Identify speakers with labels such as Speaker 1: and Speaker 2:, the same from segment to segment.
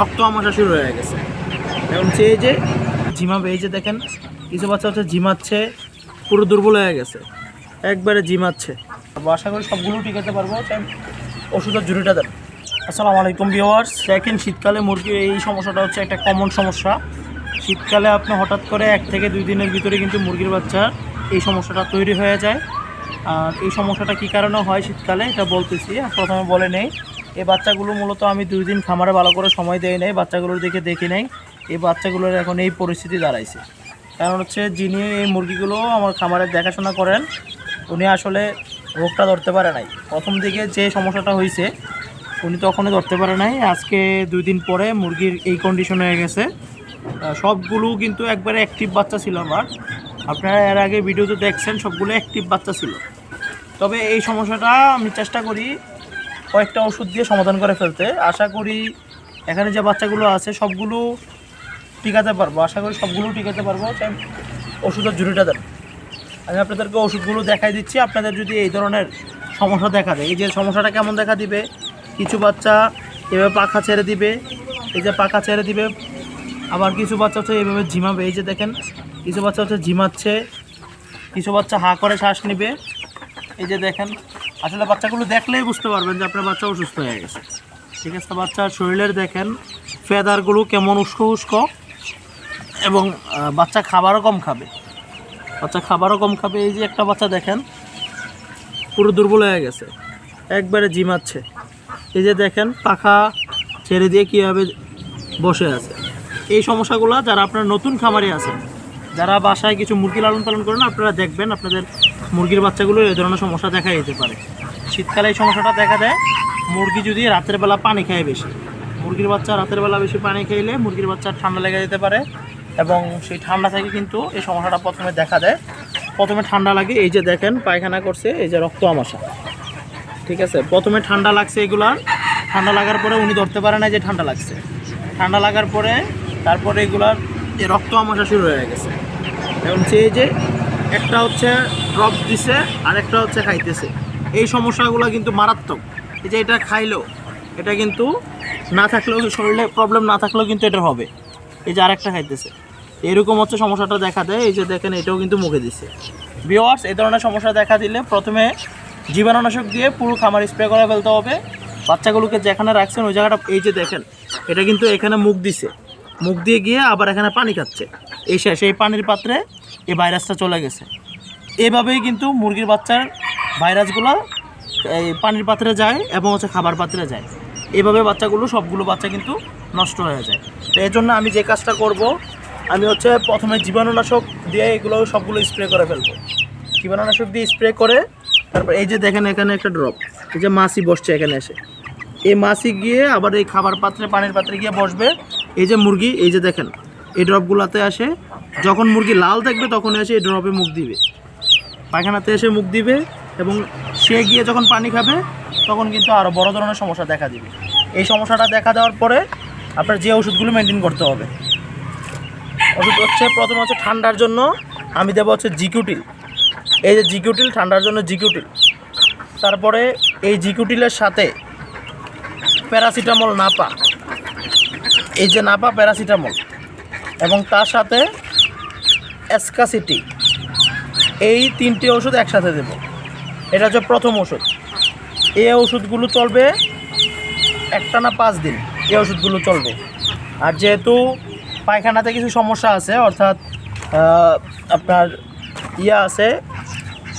Speaker 1: রক্ত আমাশা শুরু হয়ে গেছে। এখন এই যে ঝিমাবে এই যে দেখেন, কিছু বাচ্চা হচ্ছে ঝিমাচ্ছে পুরো দুর্বল হয়ে গেছে। একবারে ঝিমাচ্ছে আশা করি সবগুলো টিকাতে পারব। ওষুধের জুড়িটা দেন। আসসালামু আলাইকুম ভিওয়ার্স দেখেন, শীতকালে মুরগির এই সমস্যাটা হচ্ছে একটা কমন সমস্যা। শীতকালে আপনি হঠাৎ করে এক থেকে দুই দিনের ভিতরে কিন্তু মুরগির বাচ্চার এই সমস্যাটা তৈরি হয়ে যায়। আর এই সমস্যাটা কী কারণে হয় শীতকালে, এটা বলতেছি প্রথমে বলে নেই। এই বাচ্চাগুলো মূলত আমি দুই দিন খামারে ভালো করে সময় দেই নাই বাচ্চাগুলোর দিকে দেখি নাই। এই বাচ্চাগুলোর এখন এই পরিস্থিতি দাঁড়াইছে। কারণ হচ্ছে যিনি এই মুরগিগুলো আমার খামারে দেখাশোনা করেন, উনি আসলে রোগটা ধরতে পারে নাই। প্রথম দিকে যে সমস্যাটা হয়েছে উনি তখনই ধরতে পারে নাই। আজকে দুই দিন পরে মুরগির এই কন্ডিশন হয়ে গেছে। সবগুলো কিন্তু একবারে অ্যাক্টিভ বাচ্চা ছিল আমার। আপনারা এর আগে ভিডিওতে দেখছেন, সবগুলো অ্যাক্টিভ বাচ্চা ছিল। তবে এই সমস্যাটা আমি চেষ্টা করি কয়েকটা ওষুধ দিয়ে সমাধান করে ফেলতে। আশা করি এখানে যে বাচ্চাগুলো আছে, সবগুলো টিকাতে পারব। আশা করি সবগুলো টিকাতে পারব। ওষুধের জুড়িটা দেন। আমি আপনাদেরকে ওষুধগুলো দেখাই দিচ্ছি। আপনাদের যদি এই ধরনের সমস্যা দেখা দেয়, এই যে সমস্যাটা কেমন দেখা দিবে? কিছু বাচ্চা এভাবে পাখা ছেড়ে দিবে, এই যে পাখা ছেড়ে দিবে, আবার কিছু বাচ্চা হচ্ছে এইভাবে ঝিমাবে। এই যে দেখেন, কিছু বাচ্চা হচ্ছে ঝিমাচ্ছে, কিছু বাচ্চা হা করে শ্বাস নেবে। এই যে দেখেন আসলে বাচ্চাগুলো দেখলেই বুঝতে পারবেন যে আপনার বাচ্চা অসুস্থ হয়ে গেছে। ঠিক আছে, বাচ্চার শরীরের দেখেন, ফেদারগুলো কেমন উস্কো উস্কো এবং বাচ্চা খাবারও কম খাবে। বাচ্চা খাবারও কম খাবে। এই যে একটা বাচ্চা দেখেন, পুরো দুর্বল হয়ে গেছে। একবারে জিমাচ্ছে এই যে দেখেন, পাখা ছেড়ে দিয়ে কীভাবে বসে আছে। এই সমস্যাগুলো যারা আপনার নতুন খামারে আছেন, যারা বাসায় কিছু মুরগি লালন পালন করেন, আপনারা দেখবেন, আপনাদের মুরগির বাচ্চাগুলো এই ধরনের সমস্যা দেখা যেতে পারে। শীতকালে এই সমস্যাটা দেখা দেয়, মুরগি যদি রাতের বেলা পানি খায় বেশি। মুরগির বাচ্চা রাতের বেলা বেশি পানি খাইলে মুরগির বাচ্চার ঠান্ডা লেগে যেতে পারে এবং সেই ঠান্ডা থেকে কিন্তু এই সমস্যাটা প্রথমে দেখা দেয়। প্রথমে ঠান্ডা লাগে, এই যে দেখেন পায়খানা করছে, এই যে রক্ত আমাশা ঠিক আছে? প্রথমে ঠান্ডা লাগছে এগুলার ঠান্ডা লাগার পরে উনি ধরতে পারে না যে ঠান্ডা লাগছে। ঠান্ডা লাগার পরে তারপরে এগুলার এই রক্ত আমাশা শুরু হয়ে গেছে। এবং এই যে একটা হচ্ছে ড্রপ দিছে আর একটা হচ্ছে খাইতেছে। এই সমস্যাগুলো কিন্তু মারাত্মক। এই যে এটা খাইলো এটা কিন্তু না থাকলেও শরীরে প্রবলেম না থাকলেও কিন্তু এটা হবে। এই যে আরেকটা খাইতেছে। এরকম হচ্ছে সমস্যাটা দেখা দেয়। এই যে দেখেন, এটাও কিন্তু মুখে দিছে। বিওয়ার্স এই ধরনের সমস্যা দেখা দিলে প্রথমে জীবাণুনাশক দিয়ে পুরো খামার স্প্রে করে ফেলতে হবে। বাচ্চাগুলোকে যেখানে রাখছেন, ওই জায়গাটা, এই যে দেখেন, এটা কিন্তু এখানে মুখ দিছে। মুখ দিয়ে গিয়ে আবার এখানে পানি খাচ্ছে। এই এই পানির পাত্রে এই ভাইরাসটা চলে গেছে। এভাবেই কিন্তু মুরগির বাচ্চার ভাইরাসগুলো, এই পানির পাত্রে যায় এবং হচ্ছে খাবার পাত্রে যায়। এভাবে বাচ্চাগুলো, সবগুলো বাচ্চা কিন্তু নষ্ট হয়ে যায়। তো এই জন্য আমি যে কাজটা করব, আমি হচ্ছে প্রথমে জীবাণুনাশক দিয়ে এগুলো সবগুলো স্প্রে করে ফেলব। জীবাণুনাশক দিয়ে স্প্রে করে, তারপর এই যে দেখেন এখানে একটা ড্রপ, এই যে মাছি বসছে এখানে এসে। এই মাছি গিয়ে আবার এই খাবার পাত্রে, পানির পাত্রে গিয়ে বসবে। এই যে মুরগি, এই যে দেখেন, এই ড্রপগুলোতে আসে। যখন মুরগি লাল থাকবে তখন এসে এই ড্রপে মুখ দিবে। পায়খানাতে এসে মুখ দিবে এবং সে গিয়ে যখন পানি খাবে, তখন কিন্তু আরও বড় ধরনের সমস্যা দেখা দিবে। এই সমস্যাটা দেখা দেওয়ার পরে আপনার যে ওষুধগুলো মেনটেন করতে হবে। ওষুধ হচ্ছে, প্রথম হচ্ছে ঠান্ডার জন্য আমি দেবো হচ্ছে জিকিউটিল। এই যে জিকিউটিল, ঠান্ডার জন্য জিকিউটিল। তারপরে এই জিকিউটিলের সাথে প্যারাসিটামল নাপা। এই যে নাপা, প্যারাসিটামল। এবং তার সাথে অ্যাসকাসিটি এই তিনটে ওষুধ একসাথে দেব। এটা হচ্ছে প্রথম ওষুধ। এই ওষুধগুলো চলবে একটা না পাঁচ দিন। এই ওষুধগুলো চলবে। আর যেহেতু পায়খানাতে কিছু সমস্যা আছে, অর্থাৎ আপনার ইয়া আছে,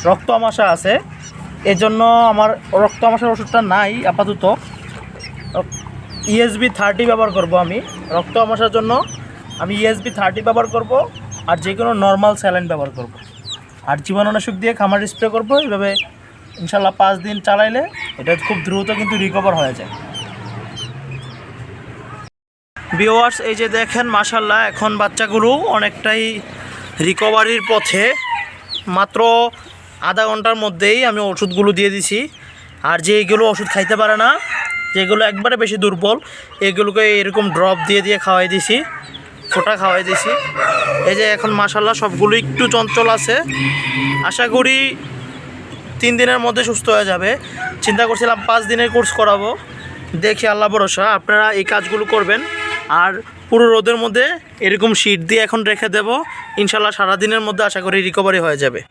Speaker 1: রক্ত আমাশা আছে, এজন্য আমার রক্ত আমাশার ওষুধটা নাই আপাতত। ইএসবি থার্টি ব্যবহার করব আমি। রক্ত আমাশার জন্য আমি ইএসবি থার্টি ব্যবহার করব, আর যে কোনো নর্মাল স্যালাইন ব্যবহার করব। আর জীবাণুনাশক দিয়ে খামার স্প্রে করব, এইভাবে ইনশাল্লাহ পাঁচ দিন চালাইলে এটা খুব দ্রুত কিন্তু রিকভার হয়ে যায়। ভিওয়ার্স এই যে দেখেন, মাশাল্লাহ, এখন বাচ্চাগুলো অনেকটাই রিকভারির পথে। মাত্র আধা ঘণ্টার মধ্যেই আমি ওষুধগুলো দিয়ে দিছি। আর যে এইগুলো ওষুধ খাইতে পারে না, যেগুলো একবারে বেশি দুর্বল, এগুলোকে এরকম ড্রপ দিয়ে দিয়ে খাওয়াই দিছি। ফোটা খাওয়াই দিছি। এই যে এখন মাসাল্লাহ সবগুলো একটু চঞ্চল আছে। আশা করি তিন দিনের মধ্যে সুস্থ হয়ে যাবে। চিন্তা করছিলাম পাঁচ দিনের কোর্স করাবো। দেখি আল্লাহ ভরসা, আপনারা এই কাজগুলো করবেন। আর পুরো রোদের মধ্যে এরকম শীট দিয়ে এখন রেখে দেব। ইনশাল্লাহ সারাদিনের মধ্যে আশা করি রিকভারি হয়ে যাবে।